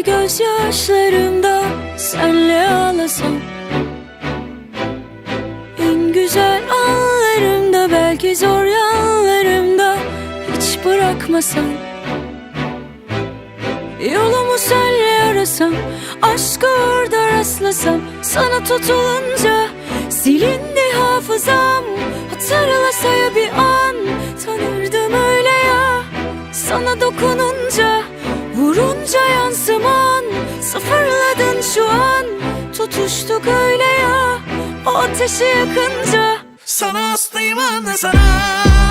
Belki gözyaşlarımda senle ağlasam. En güzel anlarımda belki zor yanlarımda Hiç bırakmasam. Yolumu senle arasam Aşkı orada rastlasam. Sana tutulunca Silindi hafızam Hatırlasa ya bir an. Tanırdım öyle ya Sana dokununca Vurunca yansıman Sıfırladın şu an. Tutuştuk öyle ya O ateşi yakınca. Sana hastayım anla sana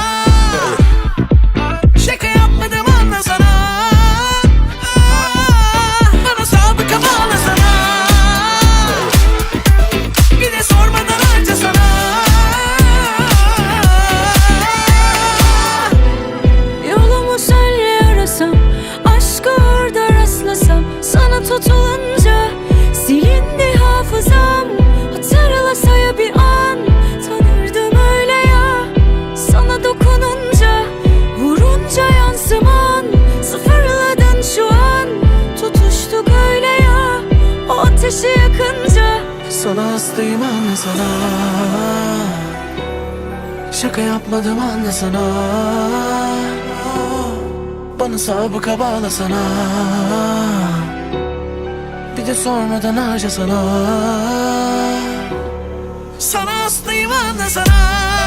ateşi yakınca. Sana hastayım anla sana. Şaka yapmadım anla sana. Bana sabıka bağla sana. Bir de sormadan harca sana. Sana hastayım anla sana